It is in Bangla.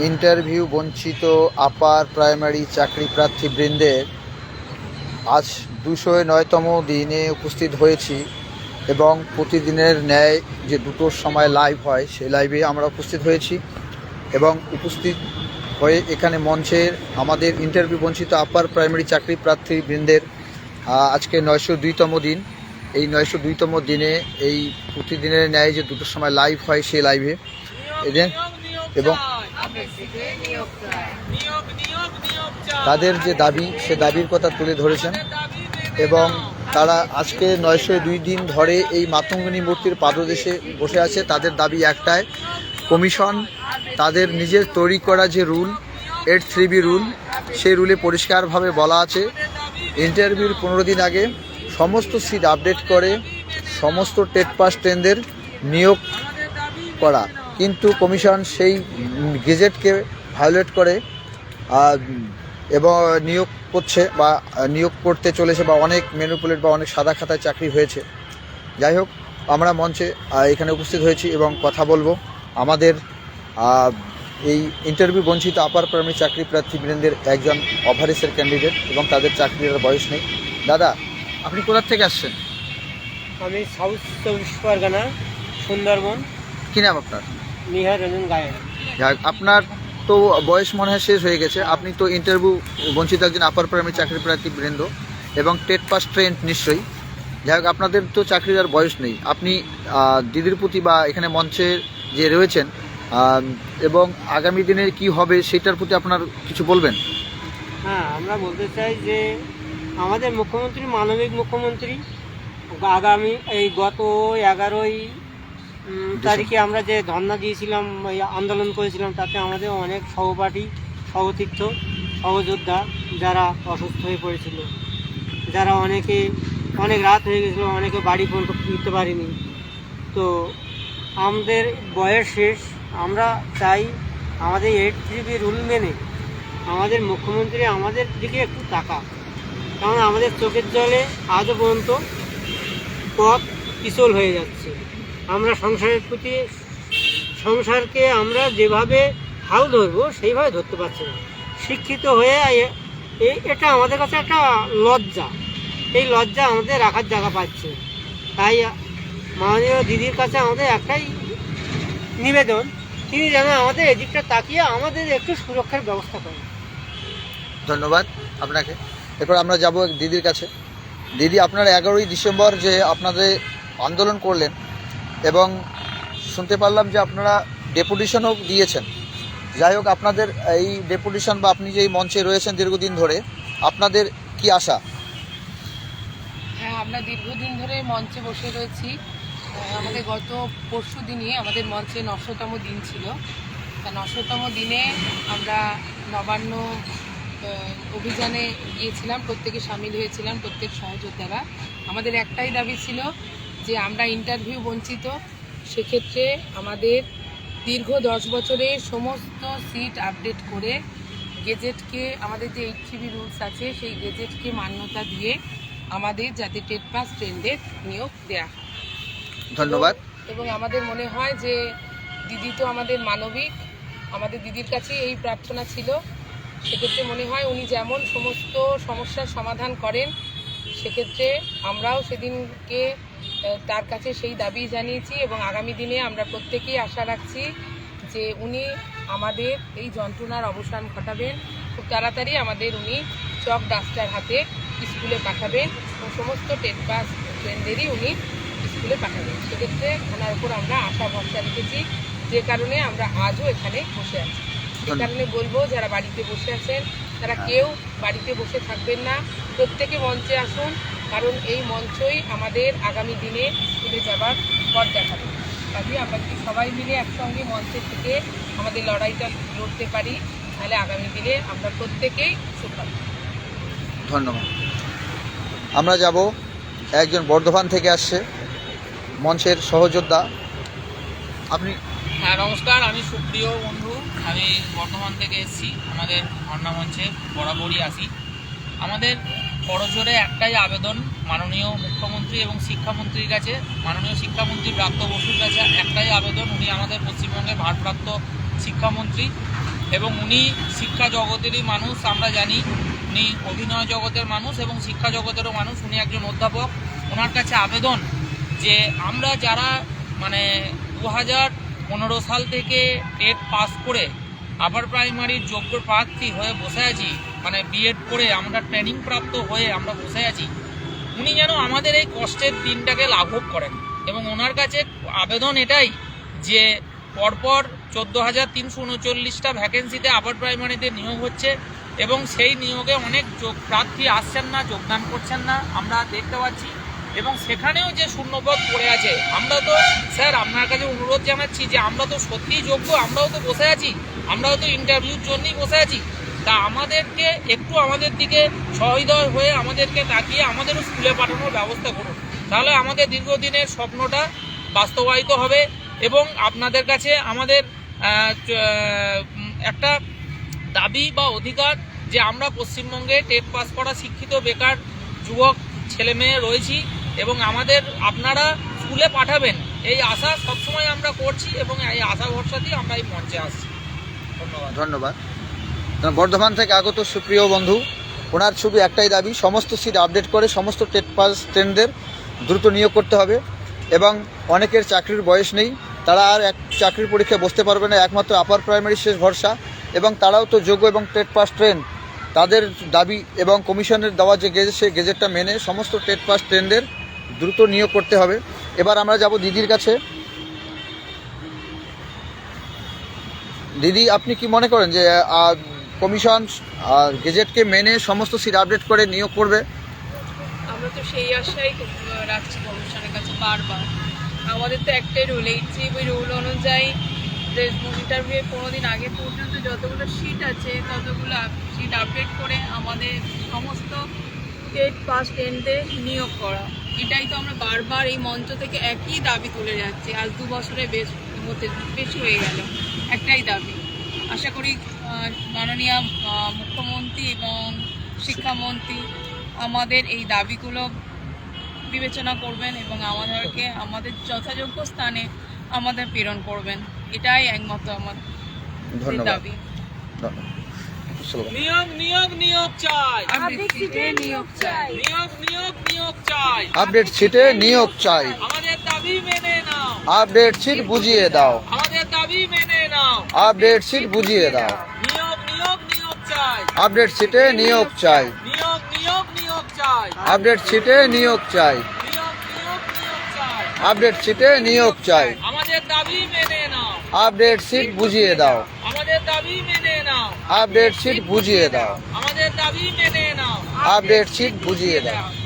ইন্টারভিউ বঞ্চিত আপার প্রাইমারি চাকরি প্রার্থী বৃন্দের আজ দুশো নয়তম দিনে উপস্থিত হয়েছি এবং প্রতিদিনের ন্যায় যে দুটোর সময় লাইভ হয় সেই লাইভে আমরা উপস্থিত হয়েছি এবং উপস্থিত হয়ে এখানে মঞ্চের আমাদের ইন্টারভিউ বঞ্চিত আপার প্রাইমারি চাকরি প্রার্থী বৃন্দের আজকে নয়শো দুইতম দিন। এই নয়শো দুইতম দিনে এই প্রতিদিনের ন্যায় যে দুটোর সময় লাইভ হয় সেই লাইভে এবং তাদের যে দাবি, সে দাবির কথা তুলে ধরেছেন এবং তারা আজকে নয়শো দুই দিন ধরে এই মাতঙ্গিনী মূর্তির পাদদেশে বসে আছে। তাদের দাবি একটাই, কমিশন তাদের নিজের তৈরি করা যে rule eight three B rule, সেই রুলে পরিষ্কারভাবে বলা আছে। ইন্টারভিউর পনেরো দিন আগে সমস্ত সিট আপডেট করে, সমস্ত টেট পাস ট্রেনদের নিয়োগ করা। কিন্তু কমিশন সেই গেজেটকে ভায়োলেট করে এবং নিয়োগ করছে বা নিয়োগ করতে চলেছে বা অনেক মেনুপুলেট বা অনেক সাদা খাতায় চাকরি হয়েছে। যাই হোক আমরা মঞ্চে এখানে উপস্থিত হয়েছি এবং কথা বলব। আমাদের এই ইন্টারভিউ বঞ্চিত আপার প্রাইমারি চাকরি প্রার্থী বৃন্দের একজন অভারেসের ক্যান্ডিডেট এবং তাদের চাকরির বয়স নেই। দাদা আপনি কোথার থেকে আসছেন? আমি সাউথ চব্বিশ পরগনা সুন্দরবন। কি নাম আপনার? নিহার রঞ্জন গায়েন যাক আপনার তো বয়স মনে হয় শেষ হয়ে গেছে। আপনি তো ইন্টারভিউ বঞ্চিত একজন আপার প্রাইমারি চাকরি প্রার্থী বৃন্দ এবং টেট পাস ট্রেন্ড নিশ্চয়ই। যাই হোক আপনাদের তো চাকরির আর বয়স নেই। আপনি দিদির প্রতি বা এখানে মঞ্চে যে রয়েছেন এবং আগামী দিনে কি হবে সেটার প্রতি আপনার কিছু বলবেন? হ্যাঁ আমরা বলতে চাই যে আমাদের মুখ্যমন্ত্রী মানবিক মুখ্যমন্ত্রী আগামী এই গত এগারোই তারিখে আমরা যে ধর্না দিয়েছিলাম আন্দোলন করেছিলাম তাতে আমাদের অনেক সহপাঠী সহতীর্থ সহযোদ্ধা যারা অসুস্থ হয়ে পড়েছিল। যারা অনেকে অনেক রাত হয়ে গেছিল অনেকে বাড়ি পর্যন্ত ফিরতে পারিনি। তো আমাদের বয়স শেষ। আমরা চাই আমাদের এইট থ্রি রুল মেনে আমাদের মুখ্যমন্ত্রী আমাদের দিকে একটু টাকা কারণ আমাদের চোখের জলে আজও পর্যন্ত পথ পিছল হয়ে যাচ্ছে। আমরা সংসারের প্রতি, সংসারকে আমরা যেভাবে হাল ধরবো, সেইভাবে ধরতে পারছি না। শিক্ষিত হয়ে এটা আমাদের কাছে একটা লজ্জা। এই লজ্জা আমাদের রাখার জায়গা পাচ্ছে। তাই মাননীয় দিদির কাছে আমাদের একটাই নিবেদন, তিনি যেন আমাদের এদিকটা তাকিয়ে আমাদের একটু সুরক্ষার ব্যবস্থা করেন। ধন্যবাদ আপনাকে। এরপর আমরা যাব দিদির কাছে। দিদি, আপনারা এগারোই ডিসেম্বর যে আপনাদের আন্দোলন করলেন এবং শুনতে পারলাম যে আপনারা ডেপুটেশনও দিয়েছেন। যাই হোক, আপনাদের এই ডেপুটেশন বা আপনি যে এই মঞ্চে রয়েছেন দীর্ঘদিন ধরে, আপনাদের কি আশা? হ্যাঁ আমরা দীর্ঘদিন ধরে মঞ্চে বসে রয়েছি। আমাদের গত পরশু দিনে আমাদের মঞ্চে নশোতম দিন ছিল। তা নশোতম দিনে আমরা নবান্ন অভিযানে গিয়েছিলাম, প্রত্যেকে সামিল হয়েছিলাম, প্রত্যেক সহযোদ্ধারা। আমাদের একটাই দাবি ছিল যে আমরা ইন্টারভিউ বঞ্চিত সেক্ষেত্রে আমাদের দীর্ঘ দশ বছরের সমস্ত সিট আপডেট করে গেজেটকে আমাদের যে এইট জিবি রুলস আছে সেই গেজেটকে মান্যতা দিয়ে আমাদের যাতে টেট পাস ট্রেন্ডের নিয়োগ দেয়া হয়। ধন্যবাদ। এবং আমাদের মনে হয় যে দিদি তো আমাদের মানবিক আমাদের দিদির কাছে এই প্রার্থনা ছিল। সেক্ষেত্রে মনে হয় উনি যেমন সমস্ত সমস্যার সমাধান করেন সেক্ষেত্রে আমরাও সেদিনকে তার কাছে সেই দাবি জানিয়েছি এবং আগামী দিনে আমরা প্রত্যেকেই আশা রাখছি যে উনি আমাদের এই যন্ত্রণার অবসান ঘটাবেন। খুব তাড়াতাড়ি আমাদের উনি চক ডাস্টার হাতে স্কুলে পাঠাবেন এবং সমস্ত টেট পাস ফ্রেন্ডদেরই উনি স্কুলে পাঠাবেন। সেক্ষেত্রে ওনার উপর আমরা আশা ভরসা রেখেছি। যে কারণে আমরা আজও এখানে বসে আছি। সে কারণে বলব যারা বাড়িতে বসে আছেন তারা কেউ বাড়িতে বসে থাকবেন না। প্রত্যেকে মঞ্চে আসুন, কারণ এই মঞ্চই আমাদের আগামী দিনে স্কুলে যাবার পথ দেখাবে। কাজে আমরা যদি সবাই মিলে একসঙ্গে মঞ্চে থেকে আমাদের লড়াইটা লড়তে পারি, তাহলে আগামী দিনে আমরা প্রত্যেকেই সুফল। ধন্যবাদ। আমরা যাব একজন বর্ধমান থেকে আসছে মঞ্চের সহযোদ্ধা। আপনি নমস্কার, আমি সুপ্রিয় বন্ধু। আমি বর্ধমান থেকে এসেছি। আমাদের ধর্ণা মঞ্চে বরাবরই আসি। আমাদের করজোরে একটাই আবেদন, মাননীয় মুখ্যমন্ত্রী এবং শিক্ষামন্ত্রীর কাছে, মাননীয় শিক্ষামন্ত্রী ব্রাত্য বসুর কাছে একটাই আবেদন। উনি আমাদের পশ্চিমবঙ্গের ভারপ্রাপ্ত শিক্ষামন্ত্রী এবং উনি শিক্ষা জগতেরই মানুষ, আমরা জানি। উনি অভিনয় জগতের মানুষ এবং শিক্ষা জগতেরও মানুষ। উনি একজন অধ্যাপক। ওনার কাছে আবেদন যে আমরা যারা মানে দু হাজার পনেরো সাল থেকে টেট পাস করে আপার প্রাইমারির যোগ্য প্রার্থী হয়ে বসে আছি মানে বিএড করে আমরা ট্রেনিং প্রাপ্ত হয়ে আমরা বসে আছি। উনি যেন আমাদের এই কষ্টের দিনটাকে লাঘব করেন এবং ওনার কাছে আবেদন এটাই যে পরপর চোদ্দ হাজার তিনশো উনচল্লিশটা ভ্যাকেন্সিতে আপার প্রাইমারিতে নিয়োগ হচ্ছে এবং সেই নিয়োগে অনেক প্রার্থী আসছেন না, যোগদান করছেন না। আমরা দেখতে পাচ্ছি এবং সেখানেও যে শূন্যপদ পড়ে আছে, আমরা তো, স্যার, আপনার কাছে অনুরোধ জানাচ্ছি যে আমরা তো সত্যিই যোগ্য, আমরাও তো বসে আছি, আমরাও তো ইন্টারভিউর জন্যই বসে আছি। তা আমাদেরকে একটু আমাদের দিকে সহৃদয় হয়ে আমাদেরকে তাকিয়ে আমাদেরও স্কুলে পাঠানোর ব্যবস্থা করুন। তাহলে আমাদের দীর্ঘদিনের স্বপ্নটা বাস্তবায়িত হবে এবং আপনাদের কাছে আমাদের একটা দাবি বা অধিকার যে আমরা পশ্চিমবঙ্গে টেট পাস করা শিক্ষিত বেকার যুবক ছেলে মেয়ে রয়েছি। এবং আমাদের আপনারা স্কুলে পাঠাবেন। এই আশা সবসময় আমরা করছি এবং এই আশা ভরসা ভরসাতেই আমরা এই মঞ্চে আসছি। ধন্যবাদ। ধন্যবাদ। বর্ধমান থেকে আগত সুপ্রিয় বন্ধু, ওনার শুধু একটাই দাবি, সমস্ত সিট আপডেট করে সমস্ত টেট পাস স্টুডেন্টদের দ্রুত নিয়োগ করতে হবে এবং অনেকের চাকরির বয়স নেই, তারা আর এক চাকরির পরীক্ষায় বসতে পারবে না, একমাত্র আপার প্রাইমারি শেষ ভরসা এবং তারাও তো যোগ্য এবং টেট পাস ট্রেন তাদের দাবি এবং কমিশনের দেওয়া যে গেজেট সেই গেজেটটা মেনে সমস্ত টেট পাস ট্রেনদের দ্রুত নিয়োগ করতে হবে। এবার আমরা যাব দিদির কাছে। দিদি, আপনি কি মনে করেন যে কমিশন গেজেটকে মেনে সমস্ত সিট আপডেট করে নিয়োগ করবে? আমরা তো সেই আশাই রাখছি কমিশনের কাছে বারবার। আমাদের তো একটাই রুল এইট ওই রুল অনুযায়ী যে ইন্টারভিউ পনেরো দিন আগে পর্যন্ত যতগুলো সিট আছে, ততগুলো সিট আপডেট করে আমাদের সমস্ত টেট পাস টেনদের নিয়োগ করা। এটাই তো আমরা বারবার এই মঞ্চ থেকে একই দাবি তুলে যাচ্ছি। আজ দু বছরে বেশ হতে বেশি হয়ে গেল। একটাই দাবি। আশা করি মাননীয় মুখ্যমন্ত্রী এবং শিক্ষামন্ত্রী আমাদের এই দাবিগুলো বিবেচনা করবেন এবং আমাদেরকে আমাদের যথাযোগ্য স্থানে আমাদের প্রেরণ করবেন। এটাই একমাত্র আমার দাবি। ধন্যবাদ। নিয়োগ নিয়োগ নিয়োগ চাই। নিয়োগ নিয়োগ নিয়োগ নিয়োগ চাই। আপডেট সিটে নিয়োগ চাই। আমাদের দাবি মেনে নাও। আপডেট সিট বুঝিয়ে দাও। আমাদের দাবি মেনে নাও। আপডেট সিট বুঝিয়ে দাও। নিয়োগ নিয়োগ নিয়োগ চাই। আপডেট সিটে নিয়োগ চাই। নিয়োগ নিয়োগ নিয়োগ চাই। আপডেট সিটে নিয়োগ চাই। আপডেট সিটে নিয়োগ চাই। আমাদের দাবি মেনে নাও। আপডেট সিট বুঝিয়ে দাও। আমাদের দাবি মেনে নাও। আপডেট সিট বুঝিয়ে দাও। আমাদের দাবি মেনে নাও। আপডেট সিট বুঝিয়ে দাও।